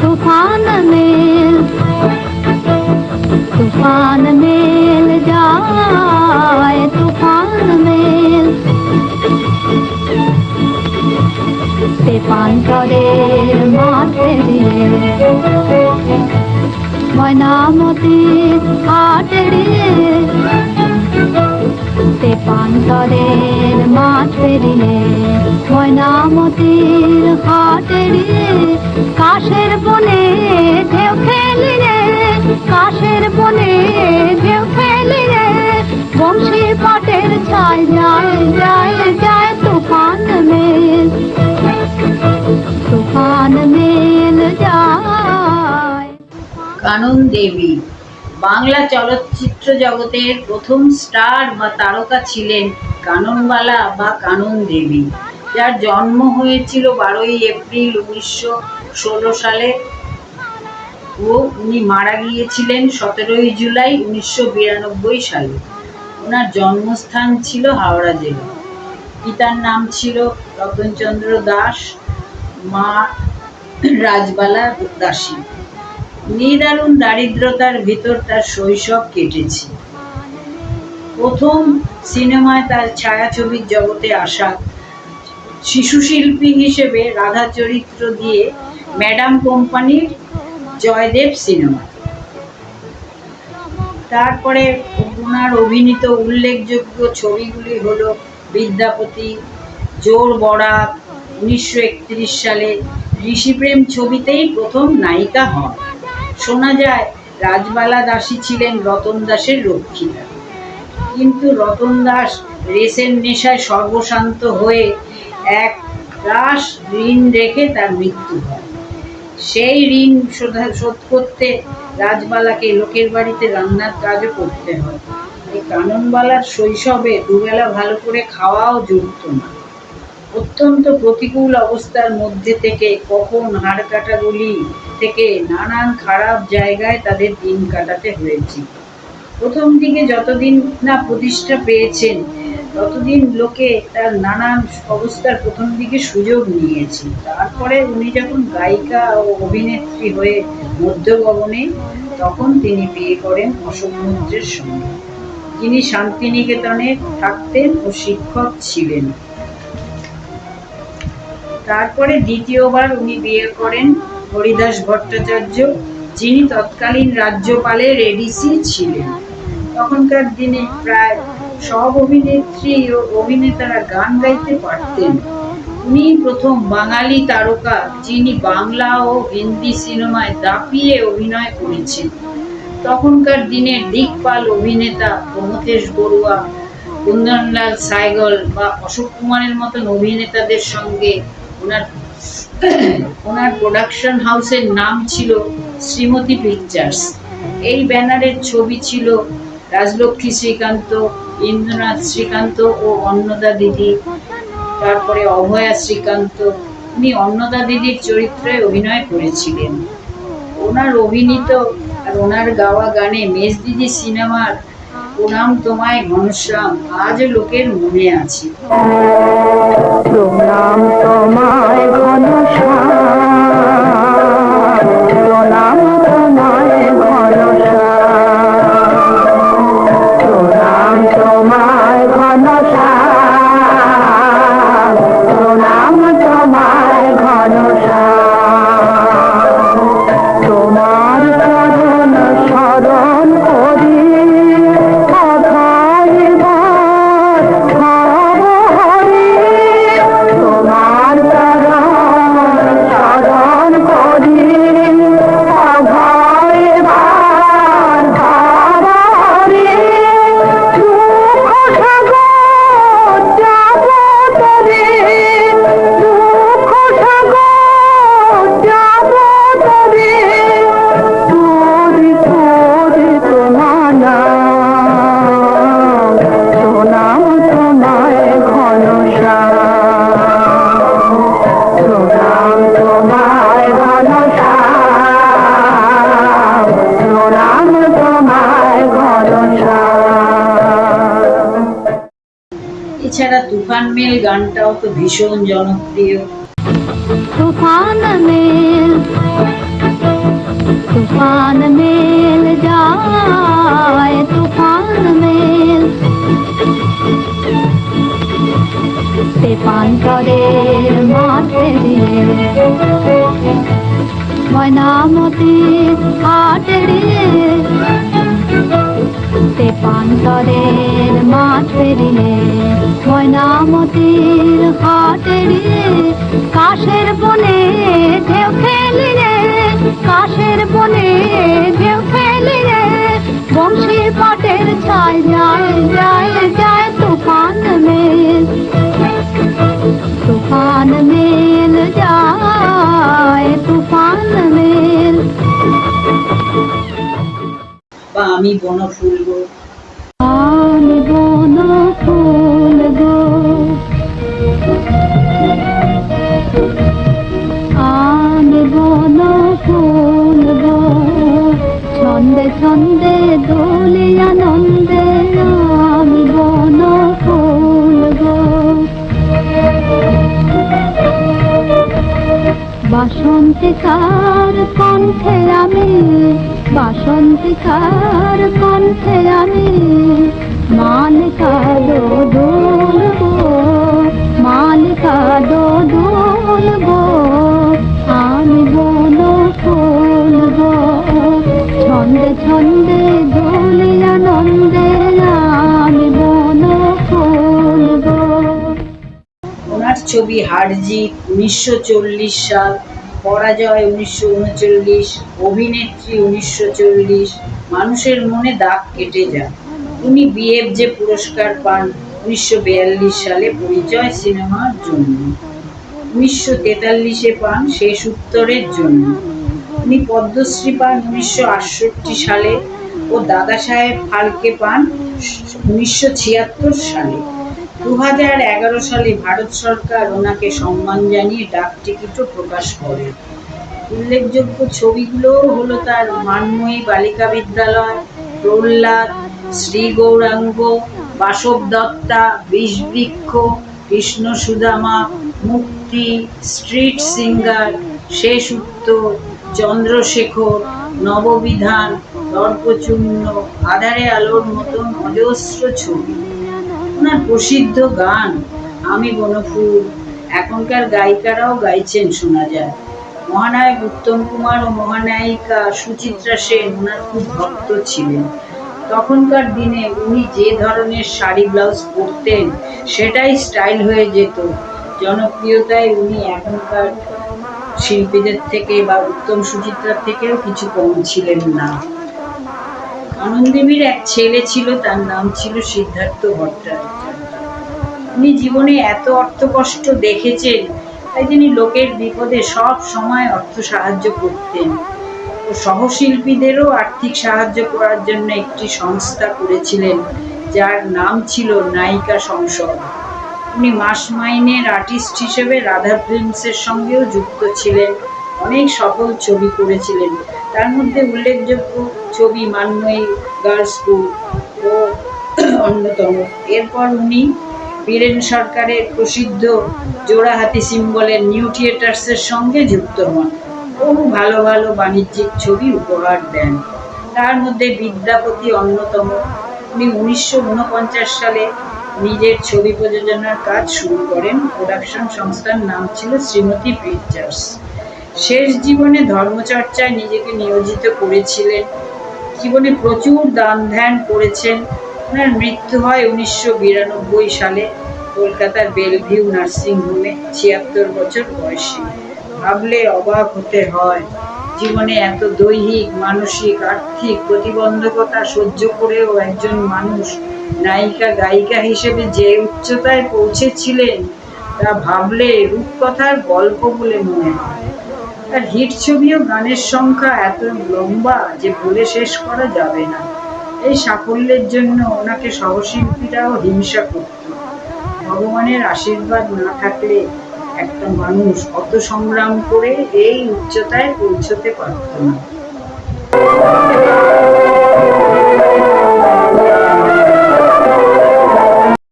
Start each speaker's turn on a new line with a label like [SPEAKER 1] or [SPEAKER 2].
[SPEAKER 1] तूफान में तूफान में जाए तूफान में তেপান্তরের মাঠে দিয়ে ময়নামতি হাটে দিয়ে তেপান্তরের মাঠ পেরিয়ে ময়নামতির হাটে দিয়ে কাশের বনে ঢেউ ফেলিয়ে কাশের বনে ঢেউ ফেলিয়ে বংশী পাটের ছায় যায় যায় যায় তুফান মেল। তুফান মেল যায়।
[SPEAKER 2] কানন দেবী। বাংলা চলচ্চিত্র জগতের প্রথম স্টার বা তারকা ছিলেন কাননবালা বা কানন দেবী যার জন্ম হয়েছিল বারোই এপ্রিল উনিশশো ষোলো সালে ও উনি মারা গিয়েছিলেন সতেরোই জুলাই উনিশশো বিরানব্বই সালে। ওনার জন্মস্থান ছিল হাওড়া জেলা। পিতার নাম ছিল রতনচন্দ্র দাস, মা রাজবালা দাসী। নিদারুণ দারিদ্রতার ভিতর তার শৈশব কেটেছে। প্রথম সিনেমায় তার ছায়াছবির জগতে আসা শিশু শিল্পী হিসেবে রাধা চরিত্র দিয়ে ম্যাডাম কোম্পানির জয়দেব সিনেমা। তারপরে ওনার অভিনীত উল্লেখযোগ্য ছবিগুলি হলো বিদ্যাপতি, জোর বরাত উনিশশো সালে ঋষিপ্রেম ছবিতেই প্রথম নায়িকা হন। শোনা যায়, রাজবালা দাসী ছিলেন রতন দাসের রক্ষিতা। কিন্তু রতন দাস রেসের নেশায় সর্বশান্ত হয়ে এক রাস ঋণ রেখে তার মৃত্যু হয়। সেই ঋণ শোধা- করতে রাজবালাকে লোকের বাড়িতে রান্নার কাজও করতে হয়। এই কাননবালার শৈশবে দুবেলা ভালো করে খাওয়াও জুটত না। অত্যন্ত প্রতিকূল অবস্থার মধ্যে থেকে কখন হাড় কাটাগুলি থেকে নানান খারাপ জায়গায় তাদের দিন কাটাতে হয়েছে। প্রথম দিকে যতদিন না প্রতিষ্ঠা পেয়েছেন, ততদিন লোকে তার নানান অবস্থার প্রথম দিকে সুযোগ নিয়েছে। তারপরে উনি যখন গায়িকা ও অভিনেত্রী হয়ে মধ্যগগনে, তখন তিনি বিয়ে করেন অশোক সঙ্গে। যিনি শান্তিনিকেতনে থাকতেন ও শিক্ষক ছিলেন। তারপরে দ্বিতীয়বার উনি বিয়ে করেন হরিদাস ভট্টাচার্য, যিনি তৎকালীন রাজ্যপালের এডিসি ছিলেন। তখনকার দিনে প্রায় সব অভিনেত্রী ও অভিনেতারা গান গাইতে পারতেন। উনি প্রথম বাঙালি তারকা, যিনি বাংলা ও হিন্দি সিনেমায় দাপিয়ে অভিনয় করেছেন। তখনকার দিনে দিকপাল অভিনেতা প্রমথেশ বড়ুয়া, কুন্দনলাল সাইগল বা অশোক কুমারের মতন অভিনেতাদের সঙ্গে ওনার ওনার প্রোডাকশন হাউসের নাম ছিল শ্রীমতী পিকচার্স এই ব্যানারের ছবি ছিল রাজলক্ষ্মী শ্রীকান্ত, ইন্দ্রনাথ শ্রীকান্ত ও অন্নদা দিদি। তারপরে অভয়া শ্রীকান্ত, উনি অন্নদা দিদির চরিত্রে অভিনয় করেছিলেন। ওনার অভিনীত আর ওনার গাওয়া গানে মেজ দিদি সিনেমার প্রণাম তোমায় ঘনশ্যাম আজ লোকের মনে আছে।
[SPEAKER 1] প্রণাম তোমায়
[SPEAKER 2] তুফান মেল গানটাও তো ভীষণ জনপ্রিয়।
[SPEAKER 1] তুফান মেল তুফান মেল যায়, তুফান মেল। সে পান করে মাঠে ময়নামতি কাটড়ে প্রান্তরের মাঠ পেরিয়ে ময়নামতির হাট কাশের বনে ঢেউ খেলিরে কাশের বনে ঢেউ খেলি রে বংশীর পাটের ছায় যায় যায় যায় তুফান মেল। তুফান মেল, যায়, তুফান মেল।
[SPEAKER 2] বা আমি
[SPEAKER 1] বন ফুলবো বাসন্তিকার কণ্ঠে আমি, বাসন্তিকার কণ্ঠে আমি মালিকা দো দুলবো মালিকা দো দুলবো আমি বন ফুলবো ছন্দে ছন্দে দোলে আনন্দে আমি বন ফুলবো
[SPEAKER 2] ওনার ছবি হারজিত উনিশশো চল্লিশ সাল। পরাজয় উনিশশো উনচল্লিশ, অভিনেত্রী উনিশশো চল্লিশ, মানুষের মনে দাগ কেটে যায়। উনি বিএফ যে পুরস্কার পান, উনিশশো বিয়াল্লিশ সালে পরিচয় সিনেমার জন্য। উনিশশো তেতাল্লিশে পান শেষ উত্তরের জন্য। উনি পদ্মশ্রী পান উনিশশো আটষট্টি সালে ও দাদা সাহেব ফালকে পান উনিশশো ছিয়াত্তর সালে। দু হাজার এগারো সালে ভারত সরকার ওনাকে সম্মান জানিয়ে ডাক টিকিটও প্রকাশ করে। উল্লেখযোগ্য ছবিগুলো হলো তার মানময়ী বালিকা বিদ্যালয়, প্রহ্লাদ শ্রী গৌরাঙ্গ বাসব দত্তা, বিষবৃক্ষ কৃষ্ণ সুদামা মুক্তি, স্ট্রিট সিঙ্গার, শেষ উত্তর, চন্দ্রশেখর, নববিধান, দর্পচূর্ণ, আধারে আলোর মতন অজস্র ছবি। ওনার প্রসিদ্ধ গান। আমি বনফুল। এখনকার গায়িকারাও গাইছেন, শোনা যায়। মহানায়ক উত্তম কুমার ও মহানায়িকা সুচিত্রা সেন ওনার খুব ভক্ত ছিলেন। তখনকার দিনে উনি যে ধরনের শাড়ি, ব্লাউজ পরতেন, সেটাই স্টাইল হয়ে যেত। জনপ্রিয়তায় উনি এখনকার শিল্পীদের থেকে বা উত্তম সুচিত্রার থেকেও কিছু কম ছিলেন না। আনন্দদেবীর এক ছেলে ছিল, তার নাম ছিল সিদ্ধার্থ ভট্টাচার্য। উনি জীবনে এত অর্থ কষ্ট দেখেছেন, তাই তিনি লোকের বিপদে সব সময় অর্থ সাহায্য করতেন। ও সহশিল্পীদেরও আর্থিক সাহায্য করার জন্য একটি সংস্থা করেছিলেন, যার নাম ছিল নায়িকা সংসদ। উনি মাস মাইনের আর্টিস্ট হিসেবে রাধা ফিল্মসের সঙ্গেও যুক্ত ছিলেন। অনেক সফল ছবি করেছিলেন। তার মধ্যে উল্লেখযোগ্য ছবি মান্ময়ী গার্লস স্কুল ও অন্যতম। এরপর উনি বীরেন সরকারের প্রসিদ্ধ জোড়াহাতি সিম্বলের নিউ থিয়েটার্সের সঙ্গে যুক্ত হন। বহু ভালো ভালো বাণিজ্যিক ছবি উপহার দেন। তার মধ্যে বিদ্যাপতি অন্যতম। উনি উনিশশো উনপঞ্চাশ সালে নিজের ছবি প্রযোজনার কাজ শুরু করেন। প্রোডাকশন সংস্থার নাম ছিল শ্রীমতী পিকচার্স। শেষ জীবনে ধর্মচর্চায় নিজেকে নিয়োজিত করেছিলেন। জীবনে প্রচুর দান ধ্যান করেছেন। ওনার মৃত্যু হয় উনিশশো বিরানব্বই সালে কলকাতার বেলভিউ নার্সিং হোমে, ছিয়াত্তর বছর বয়সে। ভাবলে অবাক হতে হয়, জীবনে এত দৈহিক, মানসিক, আর্থিক প্রতিবন্ধকতা সহ্য করেও একজন মানুষ নায়িকা, গায়িকা হিসেবে যে উচ্চতায় পৌঁছেছিলেন, তা ভাবলে রূপকথার গল্প বলে মনে হয়। তার হিট ছবি ও গানের সংখ্যা এত লম্বা যে বলে শেষ করা যাবে না। এই সাফল্যের জন্য ওনাকে সহশিল্পীরাও হিংসা করত। ভগবানের আশীর্বাদ না থাকলে একটা মানুষ অত সংগ্রাম করে এই উচ্চতায় পৌঁছতে পারত না।